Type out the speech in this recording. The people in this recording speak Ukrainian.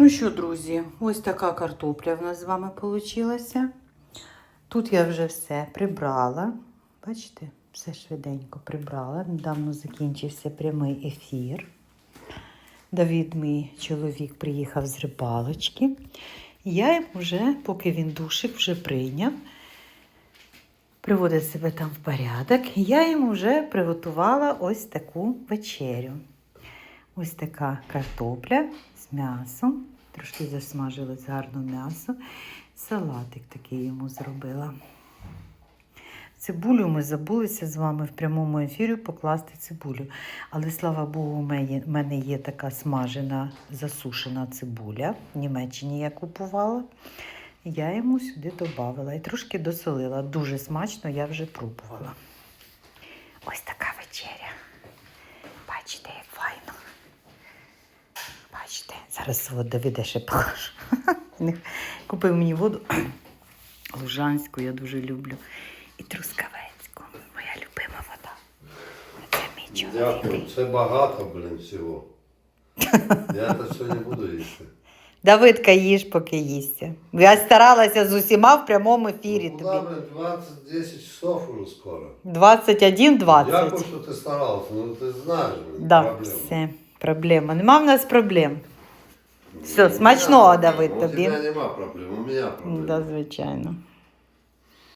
Ну що, друзі, ось така картопля в нас з вами вийшла. Тут я вже все прибрала. Бачите, все швиденько прибрала. Недавно закінчився прямий ефір. Давід, мій чоловік, приїхав з рибалочки. Я вже, поки він душик, вже прийняв, приводить себе там в порядок. Я йому вже приготувала ось таку вечерю. Ось така картопля з м'ясом. Трошки засмажилось гарно м'ясо. Салатик такий йому зробила. Цибулю ми забулися з вами в прямому ефірі покласти цибулю. Але слава Богу, в мене є така смажена, засушена цибуля. В Німеччині я купувала. Я йому сюди додавала і трошки досолила. Дуже смачно, я вже пробувала. Ось така вечеря. Бачите, як зараз от Давида ще покажу. Купив мені воду лужанську, я дуже люблю. І трускавецьку. Моя любима вода. Це мій Дякую, це багато, блін, всього. Я це все не буду їсти. Давидка, їж, поки їсться. Я старалася з усіма в прямому ефірі Ну, тобі. блін, 20-10 часов уже скоро. 21-20. Дякую, що ти старався, ну ти знаєш, блін, Да, проблема. все, проблема. Нема в нас проблем. Все, смачного, У тобі. Давид, У тебе нема проблем, у мене проблем. Да, звичайно.